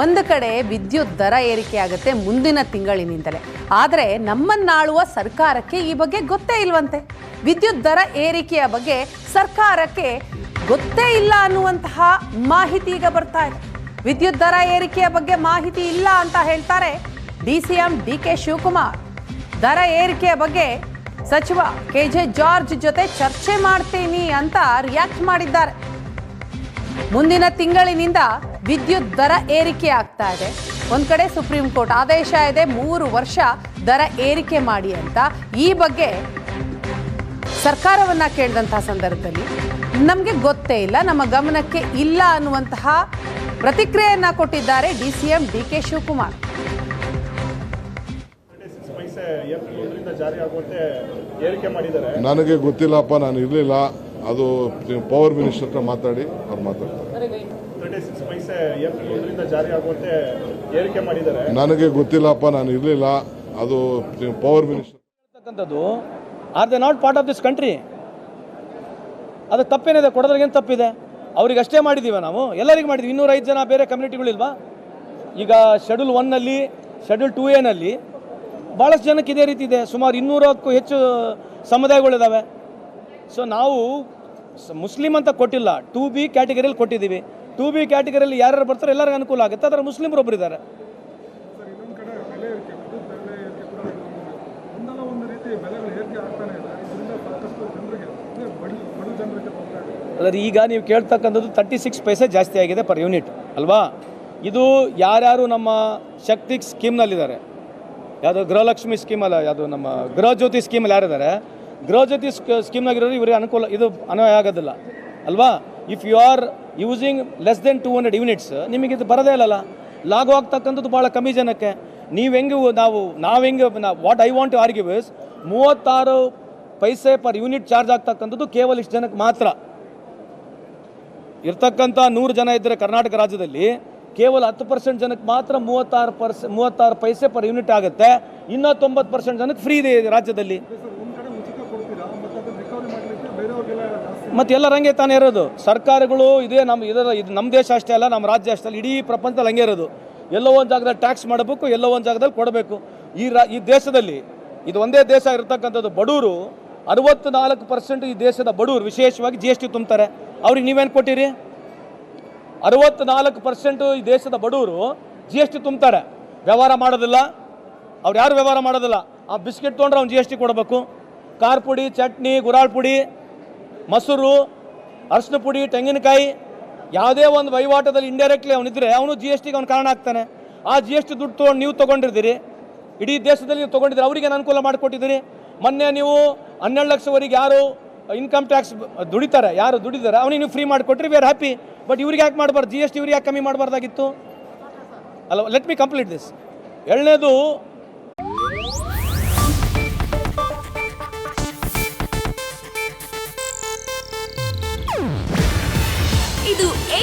ಒಂದು ಕಡೆ ವಿದ್ಯುತ್ ದರ ಏರಿಕೆ ಆಗುತ್ತೆ ಮುಂದಿನ ತಿಂಗಳಿನಿಂದಲೇ. ಆದರೆ ನಮ್ಮನ್ನಾಳುವ ಸರ್ಕಾರಕ್ಕೆ ಈ ಬಗ್ಗೆ ಗೊತ್ತೇ ಇಲ್ವಂತೆ. ವಿದ್ಯುತ್ ದರ ಏರಿಕೆಯ ಬಗ್ಗೆ ಸರ್ಕಾರಕ್ಕೆ ಗೊತ್ತೇ ಇಲ್ಲ ಅನ್ನುವಂತಹ ಮಾಹಿತಿ ಈಗ ಬರ್ತಾ ಇದೆ. ವಿದ್ಯುತ್ ದರ ಏರಿಕೆಯ ಬಗ್ಗೆ ಮಾಹಿತಿ ಇಲ್ಲ ಅಂತ ಹೇಳ್ತಾರೆ D C M D K Shivakumar. ದರ ಏರಿಕೆಯ ಬಗ್ಗೆ ಸಚಿವ ಕೆ ಜೆ ಜಾರ್ಜ್ ಜೊತೆ ಚರ್ಚೆ ಮಾಡ್ತೀನಿ ಅಂತ ರಿಯಾಕ್ಟ್ ಮಾಡಿದ್ದಾರೆ. ಮುಂದಿನ ತಿಂಗಳಿನಿಂದ ವಿದ್ಯುತ್ ದರ ಏರಿಕೆ ಆಗ್ತಾ ಇದೆ. ಒಂದು ಕಡೆ ಸುಪ್ರೀಂ ಕೋರ್ಟ್ ಆದೇಶ ಇದೆ ಮೂರು ವರ್ಷ ದರ ಏರಿಕೆ ಮಾಡಿ ಅಂತ. ಈ ಬಗ್ಗೆ ಸರ್ಕಾರವನ್ನ ಕೇಳಿದಂತಹ ಸಂದರ್ಭದಲ್ಲಿ ನಮಗೆ ಗೊತ್ತೇ ಇಲ್ಲ ನಮ್ಮ ಗಮನಕ್ಕೆ ಇಲ್ಲ ಅನ್ನುವಂತಹ ಪ್ರತಿಕ್ರಿಯೆಯನ್ನು ಕೊಟ್ಟಿದ್ದಾರೆ D C M D K Shivakumar. ನನಗೆ ಗೊತ್ತಿಲ್ಲಪ್ಪ ನಾನು ಇರಲಿಲ್ಲ. ಅದು ಪವರ್ ಮಿನಿಸ್ಟರ್ ಹತ್ರ ಮಾತಾಡಿ, ಅವ್ರು ಮಾತಾಡ್ತಾರೆ. ನನಗೆ ಗೊತ್ತಿಲ್ಲಪ್ಪ, ನಾನು ಇರಲಿಲ್ಲ. ಅದು power minister are they not part of this country ಅದು ತಪ್ಪೇನಿದೆ ಕೊಡೋದ್ರಿಗೆ ಏನು ತಪ್ಪಿದೆ? ಅವ್ರಿಗೆ ಅಷ್ಟೇ ಮಾಡಿದ್ದೀವ ನಾವು? ಎಲ್ಲರಿಗೂ ಮಾಡಿದ್ವಿ. ಇನ್ನೂರೈದು ಜನ ಬೇರೆ ಕಮ್ಯುನಿಟಿಗಳಿಲ್ವಾ ಈಗ ಶೆಡ್ಯೂಲ್ ಒನ್ನಲ್ಲಿ ಶೆಡ್ಯೂಲ್ ಟೂ ಎನಲ್ಲಿ ಭಾಳಷ್ಟು ಜನಕ್ಕೆ ಇದೇ ರೀತಿ ಇದೆ. ಸುಮಾರು ಇನ್ನೂರಕ್ಕೂ ಹೆಚ್ಚು ಸಮುದಾಯಗಳಿದ್ದಾವೆ ಸೊ ನಾವು ಮುಸ್ಲಿಂ ಅಂತ ಕೊಟ್ಟಿಲ್ಲ. ಟು ಬಿ ಕ್ಯಾಟಗರಿಯಲ್ಲಿ ಕೊಟ್ಟಿದ್ದೀವಿ. ಟು ಬಿ ಕ್ಯಾಟಗರಿಯಲ್ಲಿ ಯಾರ್ಯಾರು ಬರ್ತಾರೆ ಎಲ್ಲರಿಗೂ ಅನುಕೂಲ ಆಗುತ್ತೆ. ಅದರ ಮುಸ್ಲಿಮರು ಒಬ್ಬರು ಇದ್ದಾರೆ. ಇನ್ನೊಂದು ಕಡೆ ಬೆಲೆ ಏರಿಕೆ ಬೆಲೆ ಏರಿಕೆ ಕೂಡ ಒಂದಲ್ಲ ಒಂದು ರೀತಿ ಬೆಲೆಗಳು ಏರಿಕೆ ಆಗ್ತಾನೆ ಇದೆ. ಇದರಿಂದ ಸಾಕಷ್ಟು ಜನರಿಗೆ ಅಂದರೆ ಈಗ ನೀವು ಕೇಳ್ತಕ್ಕಂಥದ್ದು ತರ್ಟಿ ಸಿಕ್ಸ್ ಪೈಸೆ ಜಾಸ್ತಿ ಆಗಿದೆ ಪರ್ ಯೂನಿಟ್ ಅಲ್ವಾ? ಇದು ಯಾರ್ಯಾರು ನಮ್ಮ ಶಕ್ತಿ ಸ್ಕೀಮ್ನಲ್ಲಿದ್ದಾರೆ. ಯಾವುದು ಗೃಹಲಕ್ಷ್ಮಿ ಸ್ಕೀಮ್ ಅಲ್ಲ ಯಾವುದು ನಮ್ಮ ಗೃಹಜ್ಯೋತಿ ಸ್ಕೀಮಲ್ಲಿ ಯಾರಿದ್ದಾರೆ ಗೃಹಜ್ಯೋತಿ ಸ್ಕೀಮ್ನಾಗಿರೋರು ಇವರಿಗೆ ಅನುಕೂಲ, ಇದು ಅನ್ವಯ ಆಗೋದಿಲ್ಲ. ಅಲ್ವಾ? If you are using less than two hundred units ನಿಮಗೆ ಇದು ಬರೋದೇ ಇಲ್ಲಲ್ಲ. ಲಾಗು ಆಗ್ತಕ್ಕಂಥದ್ದು ಭಾಳ ಕಮ್ಮಿ ಜನಕ್ಕೆ. ನೀವು ಹೆಂಗೆ ನಾವು ನಾವು ಹೆಂಗೆ what I want to argue is ಮೂವತ್ತಾರು ಪೈಸೆ ಪರ್ ಯೂನಿಟ್ ಚಾರ್ಜ್ ಆಗ್ತಕ್ಕಂಥದ್ದು ಕೇವಲ ಇಷ್ಟು ಜನಕ್ಕೆ ಮಾತ್ರ. ಇರ್ತಕ್ಕಂಥ ನೂರು ಜನ ಇದ್ದರೆ ಕರ್ನಾಟಕ ರಾಜ್ಯದಲ್ಲಿ ಕೇವಲ ಹತ್ತು ಪರ್ಸೆಂಟ್ ಜನಕ್ಕೆ ಮಾತ್ರ ಮೂವತ್ತಾರು ಪರ್ಸೆ, ಮೂವತ್ತಾರು ಪೈಸೆ ಪರ್ ಯೂನಿಟ್ ಆಗುತ್ತೆ. ಇನ್ನೂ ತೊಂಬತ್ತು ಪರ್ಸೆಂಟ್ ಜನಕ್ಕೆ ಫ್ರೀ ಇದೆ ರಾಜ್ಯದಲ್ಲಿ. ಮತ್ತು ಎಲ್ಲರ ಹಂಗೆ ತಾನೇ ಇರೋದು. ಸರ್ಕಾರಗಳು ಇದೇ ನಮ್ಮ ಇದರ ಇದು ನಮ್ಮ ದೇಶ ಅಷ್ಟೇ ಅಲ್ಲ ನಮ್ಮ ರಾಜ್ಯ ಅಷ್ಟೇ ಅಲ್ಲ, ಇಡೀ ಪ್ರಪಂಚದಲ್ಲಿ ಹಂಗೆ ಇರೋದು. ಎಲ್ಲೋ ಒಂದು ಜಾಗದಲ್ಲಿ ಟ್ಯಾಕ್ಸ್ ಮಾಡಬೇಕು, ಎಲ್ಲೋ ಒಂದು ಜಾಗದಲ್ಲಿ ಕೊಡಬೇಕು. ಈ ರಾ, ಈ ದೇಶದಲ್ಲಿ ಇದು ಒಂದೇ ದೇಶ ಇರತಕ್ಕಂಥದ್ದು ಬಡವರು ಅರವತ್ತು ನಾಲ್ಕು ಪರ್ಸೆಂಟ್ ಈ ದೇಶದ ಬಡವರು ವಿಶೇಷವಾಗಿ ಜಿ ಎಸ್ ಟಿ ತುಂಬ್ತಾರೆ. ಅವ್ರಿಗೆ ನೀವೇನು ಕೊಟ್ಟಿರಿ? ಅರವತ್ತು ನಾಲ್ಕು ಪರ್ಸೆಂಟು ಈ ದೇಶದ ಬಡವರು ಜಿ ಎಸ್ ಟಿ ತುಂಬ್ತಾರೆ. ವ್ಯವಹಾರ ಮಾಡೋದಿಲ್ಲ. ಅವ್ರು ಯಾರು ವ್ಯವಹಾರ ಮಾಡೋದಿಲ್ಲ. ಆ ಬಿಸ್ಕೆಟ್ ತೊಗೊಂಡ್ರೆ ಅವ್ನು ಜಿ ಎಸ್ ಟಿ ಕೊಡಬೇಕು. ಖಾರ ಪುಡಿ, ಚಟ್ನಿ, ಗುರಾಳ್ ಪುಡಿ ಮೊಸರು ಅರಶಿನ ಪುಡಿ ತೆಂಗಿನಕಾಯಿ, ಯಾವುದೇ ಒಂದು ವಹಿವಾಟದಲ್ಲಿ ಇಂಡೈರೆಕ್ಟ್ಲಿ ಅವನಿದ್ರೆ ಅವನು ಜಿ ಎಸ್ ಟಿಗೆ ಅವ್ನು ಕಾರಣ ಆಗ್ತಾನೆ. ಆ ಜಿ ಎಸ್ ಟಿ ದುಡ್ಡು ತೊಗೊಂಡು ನೀವು ತೊಗೊಂಡಿರ್ತೀರಿ ಇಡೀ ದೇಶದಲ್ಲಿ ನೀವು ತೊಗೊಂಡಿದ್ದೀರಿ, ಅವರಿಗೆ ಅನುಕೂಲ ಮಾಡಿಕೊಟ್ಟಿದ್ದೀರಿ ಮೊನ್ನೆ ನೀವು ಹನ್ನೆರಡು ಲಕ್ಷವರೆಗೆ ಯಾರು ಇನ್ಕಮ್ ಟ್ಯಾಕ್ಸ್ ದುಡಿತಾರೆ, ಯಾರು ದುಡಿದಾರೆ, ಅವನಿಗೆ ನೀವು ಫ್ರೀ ಮಾಡಿಕೊಟ್ರಿ ವಿ ಆರ್ ಹ್ಯಾಪಿ ಬಟ್ ಇವ್ರಿಗೆ ಯಾಕೆ ಮಾಡಬಾರ್ದು? ಜಿ ಎಸ್ ಟಿ ಇವ್ರಿಗೆ ಯಾಕೆ ಕಮ್ಮಿ ಮಾಡಬಾರ್ದಾಗಿತ್ತು? ಅಲ್ಲ ಲೆಟ್ ಮಿ ಕಂಪ್ಲೀಟ್ ದಿಸ್ ಎರಡನೇದು